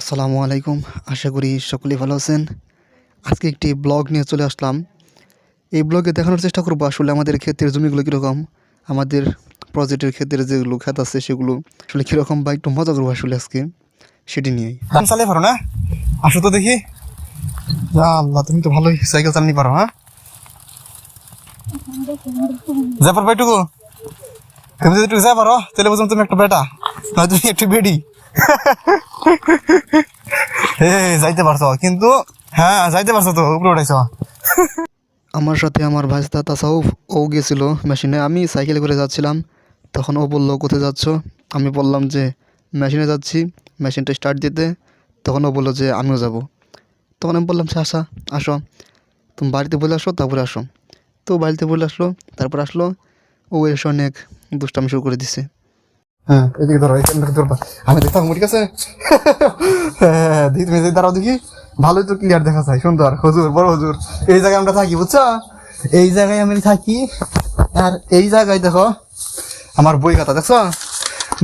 আসসালামু আলাইকুম। আশা করি সকলেই ভালো আছেন। আজকে একটি ব্লগ নিয়ে চলে আসলাম। এই ব্লগে দেখানোর চেষ্টা করব আসলে আমাদের ক্ষেতের জমিগুলো কীরকম, আমাদের প্রজেক্টের ক্ষেতের যেগুলো ক্ষেত আছে সেগুলো আসলে কীরকম বা একটু মজা করব আসলে আজকে সেটি ধান চালিয়ে পারো না? আসো তো দেখি। আল্লাহ, তুমি তো ভালোই সাইকেল চালানি পারো হ্যাঁ? যা পারো ভাইটুকু তুমি যদি একটু যা পারো, তাহলে বুঝলাম তুমি একটা বেটা নয় তুমি একটু বেডি। যাইতে পারছ। কিন্তু হ্যাঁ যাইতে পারছ তো, উপরে উঠাইছো। আমার সাথে আমার ভাইস্তা তাসাউফ, ও গেছিল মেশিনে। আমি সাইকেলে করে যাচ্ছিলাম। তখন ও বলল, কোথায় যাচ্ছ? আমি বললাম যে, মেশিনে যাচ্ছি, মেশিনটা স্টার্ট দিতে। তখন ও বলল যে, আমিও যাব। তখন আমি বললাম যে আসা আসো। তুমি বাড়িতে বলে আসো, তারপরে আসো। তো বাড়িতে বলে আসলো, তারপর আসলো। ও এসে অনেক দুষ্টামি শুরু করে দিছে। হ্যাঁ এদিকে ধরো ধরবা। আমি দেখতাম ঠিক আছে হ্যাঁ দেখি তুমি দাঁড়াও দেখি। ভালোই তো ক্লিয়ার দেখা যায় সুন্দর। হুজুর বড় হুজুর। এই জায়গায় আমরা থাকি বুঝছ? এই জায়গায় আমি থাকি। আর এই জায়গায় দেখো আমার বই খাতা দেখছ?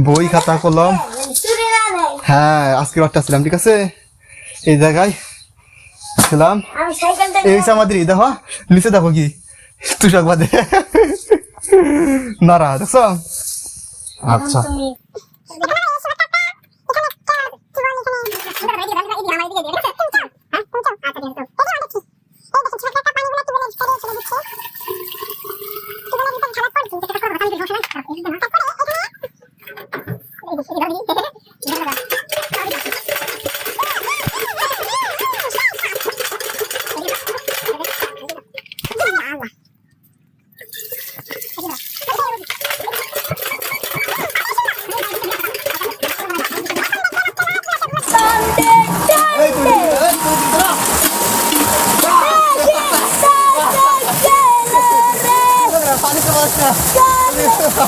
বই খাতা কলম। হ্যাঁ আজকে একটা ছিলাম ঠিক আছে? এই জায়গায় ছিলাম এই আমাদের দেখো নিচে দেখো কি? তুষাক বাদে নারা দেখছ? আচ্ছা তুমি জয় সুন্দর দৃশ্য দৃশ্য দৃশ্য কত সুন্দর সুন্দর গীত গীত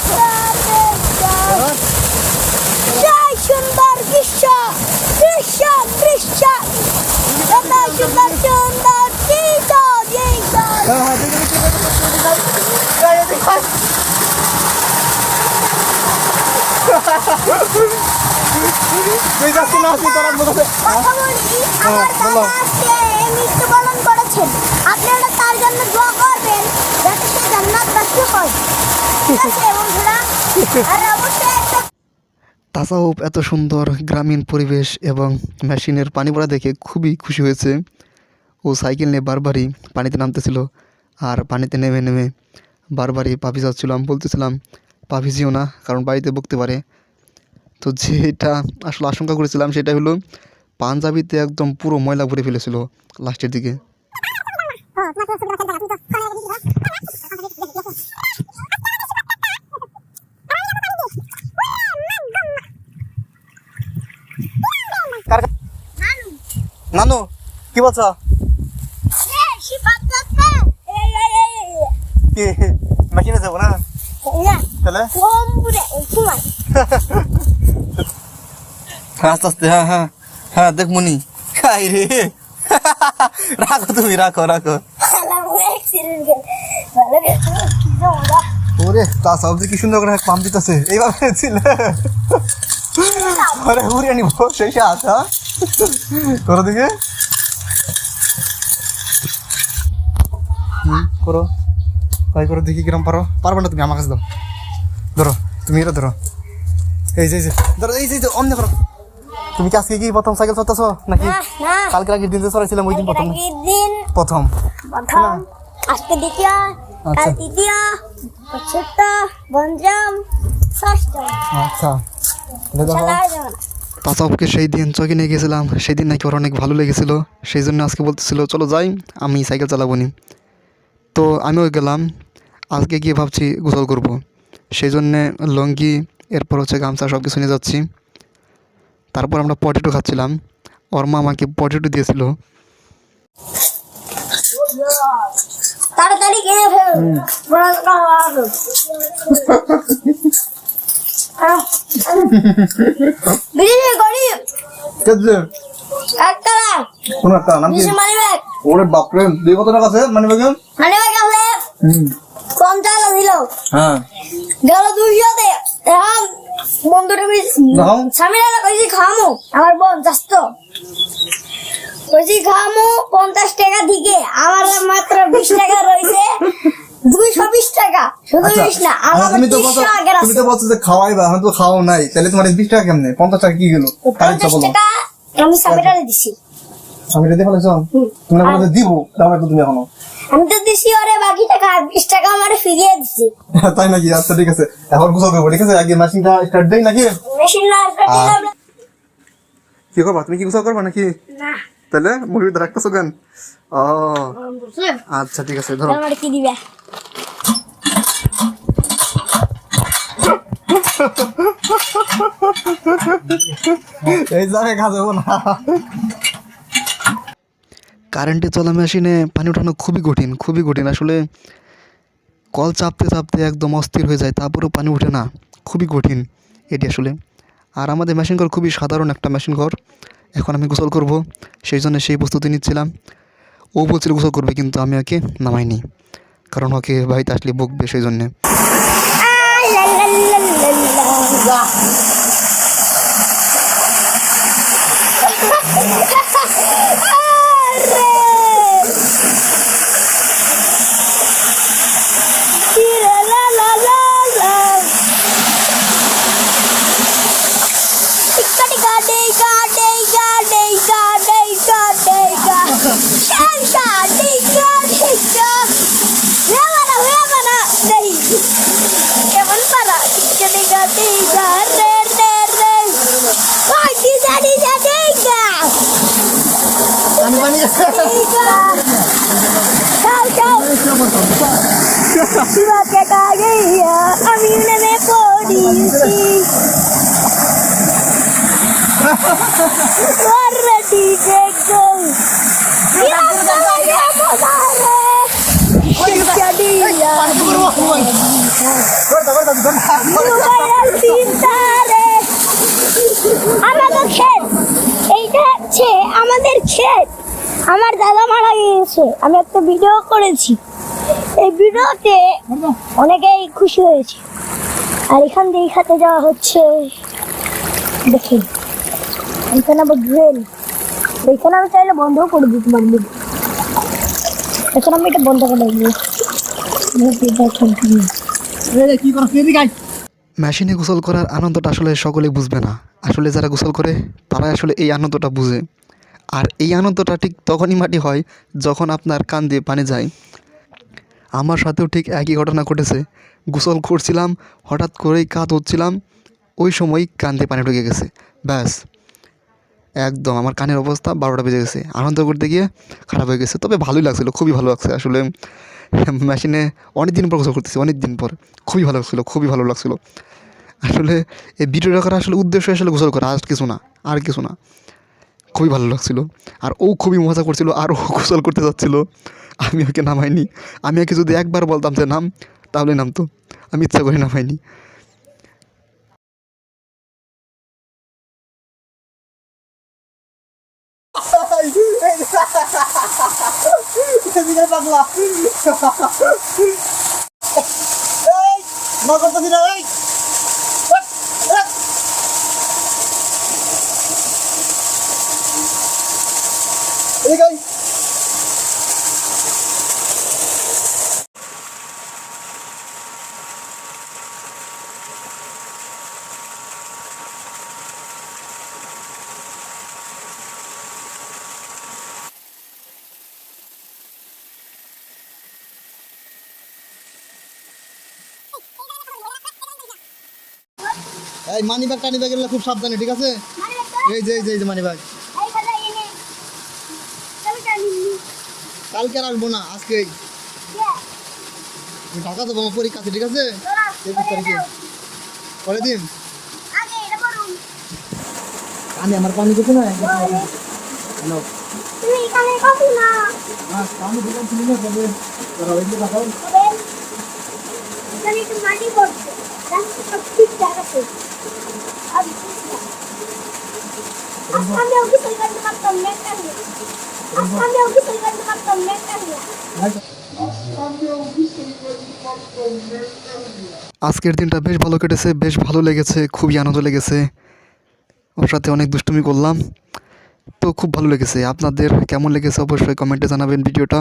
তুই যাচ্ছি না তুই তোরা বোঝাতে কথা বলি আমার দাদা আজকে মৃত্যুবরণ করেছেন আপনারা তার জন্য দোয়া করবেন যাতে সে জান্নাতবাসী হয় তাসাউফ এত সুন্দর গ্রামীণ পরিবেশ এবং মেশিনের পানি পড়া দেখে খুবই খুশি হয়েছে ও সাইকেল নিয়ে বারবারই পানিতে নামতেছিল আর পানিতে নেমে নেমে বারবারই পাভি যাচ্ছিল। আমি বলতেছিলাম পাভি যেও না কারণ বাড়িতে বকতে পারে। তো যেটা আসলে আশঙ্কা করেছিলাম সেটা হলো পাঞ্জাবিতে একদম পুরো ময়লা ভরে ফেলেছিল লাস্টের দিকে। নানু কি বলছ? কি মেশিনে যাব না? তাহলে? আস্তে আস্তে হ্যাঁ হ্যাঁ হ্যাঁ দেখ মনি। খাই রে। রাখো তুমি রাখো রাখো। ওরে তা সবজি কি সুন্দর করে পাম্প দিতেছে এইভাবে ছিল। আরে উড়িয়ে নিব সেই আচ্ছা করো দিকে করো। তাই করো দেখি কিরম পারো। পারবে না তুমি আমার কাছে দাও। ধরো তুমি এটা ধরো। এই যে এই যে ধরো এই যে অন্য করো। তুমি কি আজকে কি প্রথম সাইকেল চলতেছো নাকি কালকে আগের দিন যে চড়াইছিলাম ওই দিন প্রথম? প্রথম। আজকে দ্বিতীয় কাল আচ্ছা। তৃতীয় চতুর্থ পঞ্চম ষষ্ঠ। আচ্ছা। তাসাউফকে সেই দিন চকে নিয়ে গেছিলাম। সেই দিন নাকি ওর অনেক ভালো লেগেছিলো। সেই জন্য আজকে বলতেছিল চলো যাই আমি সাইকেল চালাবো নি তো আমিও গেলাম। আজকে গিয়ে ভাবছি গোসল করব। সেই জন্যে লঙ্গি এরপর হচ্ছে গামছা সব কিছু নিয়ে যাচ্ছি। তারপর আমরা পটেটো খাচ্ছিলাম। ওর মা আমাকে পটেটো দিয়েছিল। তাড়াতাড়ি গরিব কেজি। একটা লাখ কোন একটা নাম কি? মানি ব্যাগ ওরে বাপরে দুই কত টাকা আছে মানে বেগম মানি ব্যাগ আছে। হুম। পঞ্চাশ দিল। হ্যাঁ। গেল এখন বন্ধুটা। স্বামীরা কইছি খামো আমার বোন কইছি খামো পঞ্চাশ টাকা দিকে। আমার মাত্র বিশ টাকা রয়েছে টাকা। শুধু আচ্ছা না আচ্ছা, আমার তুমি তো বলছো তুমি তো বলছো যে খাওয়াইবা এখন তো খাওয়াও নাই। তাহলে তোমার এই বিশ টাকা কেমনে? পঞ্চাশ টাকা কি গেল? তার ইচ্ছা পঞ্চাশ বলো। টাকা আমি স্বামীরারে দিছি। আমি রেডি ফেলেছ? তুমি না দিব দাও একটু তুমি এখনও। আমি তো দিছি ওরে বাকি টাকা বিশ টাকা আমার ফিরিয়ে দিছি। তাই নাকি? আচ্ছা ঠিক আছে। এখন করব ঠিক আছে? আগে মেশিনটা স্টার্ট দেই নাকি? মেশিন না আহ। কি করবা তুমি কি করবা নাকি? না। তাহলে মুরগি রাখতেছো কেন? ও। আচ্ছা ঠিক আছে ধরো। আমার কি দিবে? এই জায়গায় কাজ হব না। কারেন্টে চলা মেশিনে পানি ওঠানো খুবই কঠিন খুবই কঠিন। আসলে কল চাপতে চাপতে একদম অস্থির হয়ে যায় তারপরেও পানি ওঠে না। খুবই কঠিন এটি আসলে। আর আমাদের মেশিন ঘর খুবই সাধারণ একটা মেশিন ঘর এখন আমি গোসল করব সেই জন্য সেই প্রস্তুতি নিচ্ছিলাম। ও বলছিল, গোসল করবে কিন্তু আমি ওকে নামাইনি। কারণ ওকে বাড়িতে আসলে বুক বেশ সেই জন্যে আই লা লা লা লা লা। আরে! ই লা লা লা লা লা। টিকা টিকা টিকা টিকা টিকা টিকা টিকা। টিকা টিকা টিকা। Huevana, huevana. Dai. কেমন পারা টিকা টিকা টিকা রে রে রে ওই টিকা টিকা টিকা টিকা যাও যাও শিবাকে কাগিয়া আমি নেমে পড়িছি ওরে ডিজে গো শিবাকে কাগিয়া মজারে টিকা দিয়া মোবাইল চিন্তারে আমাদের ক্ষেত এইটা হচ্ছে আমাদের ক্ষেত। আমার দাদা মারা গিয়েছে। আমি একটা ভিডিও করেছি। এই ভিডিওতে অনেকেই খুশি হয়েছে। আর এখান দিয়ে খাতে যাওয়া হচ্ছে দেখি এখানে আবার ড্রেন এখানে আমি চাইলে বন্ধও করে দিতে পারব। এখন আমি এটা বন্ধ করে দেবো কি করো ফেরি মেশিনে গোসল করার আনন্দটা আসলে সকলে বুঝবে না। আসলে যারা গোসল করে, তারাই আসলে এই আনন্দটা বুঝে। আর এই আনন্দটা ঠিক তখনই মাটি হয় যখন আপনার কান দিয়ে পানি যায়। আমার সাথেও ঠিক একই ঘটনা ঘটেছে। গোসল করছিলাম, হঠাৎ করেই কাঁধ হচ্ছিলাম ওই সময় কান দিয়ে পানি ঢুকে গেছে। ব্যাস। একদম আমার কানের অবস্থা বারোটা বেজে গেছে। আনন্দ করতে গিয়ে খারাপ হয়ে গেছে। তবে ভালোই লাগছিল, খুবই ভালো লাগছে আসলে। মেশিনে অনেক দিন পর গোসল করতেছি অনেক দিন পর। খুবই ভালো লাগছিল, খুবই ভালো লাগছিল। আসলে এই ভিডিও রাখার আসলে উদ্দেশ্য আসলে গোসল করা, আর কিছু না, আর কিছু না। খুবই ভালো লাগছিল। আর ও খুবই মজা করছিল, আর ও গোসল করতে যাচ্ছিল। আমি ওকে নামাইনি। আমি ওকে যদি একবার বলতাম যে, নাম, তাহলে নামতো। আমি ইচ্ছা করে নামাইনি। এদিকে পাগলা এই না তো না এই এই আয়। এই মানি ব্যাগ টানি ব্যাগ এগুলো খুব সাবধানে ঠিক আছে? এই যে এই যে এই যে মানি ব্যাগ। কালকে রাখব না। আজকে ঢাকা তো বোমা পরীক্ষা আছে ঠিক আছে? একুশ তারিখে। পরে দিন। আমি আমার পানি দেখো না হ্যালো। তুমি এখানে কখন আজকের দিনটা বেশ ভালো কেটেছে, বেশ ভালো লেগেছে, খুবই আনন্দ লেগেছে। ওর সাথে অনেক দুষ্টুমি করলাম। তো খুব ভালো লেগেছে। আপনাদের কেমন লেগেছে অবশ্যই কমেন্টে জানাবেন ভিডিওটা।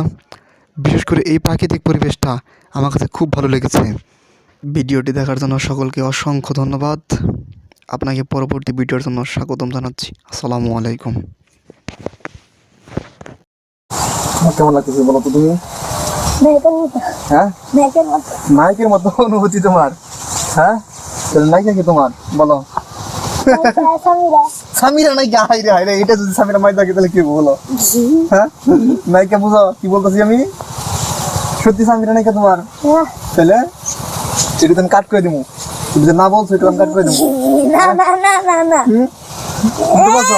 বিশেষ করে এই প্রাকৃতিক পরিবেশটা আমার কাছে খুব ভালো লেগেছে। ভিডিওটি দেখার জন্য সকলকে অসংখ্য ধন্যবাদ। আপনাকে পরবর্তী ভিডিওর জন্য স্বাগতম জানাচ্ছি। আসসালামু আলাইকুম। কেমন লাগতেছে বলো তো তুমি? হ্যাঁ? নায়কের মতো অনুভূতি তোমার। হ্যাঁ? নায়িকা কি তোমার? বলো। সামিরা। সামিরা নায়িকা হাই রে হাই রে এটা যদি সামিরা মাই থাকে তাহলে কি বলো? হ্যাঁ? নায়িকা বুঝো কি বলতেছি আমি? সত্যি সামিরা নায়িকা তোমার? তাহলে? এটা তো আমি কাট করে দিবো তুমি যে না বলছো একটু কাট করে দেবো না না না না না। ঠিক আছে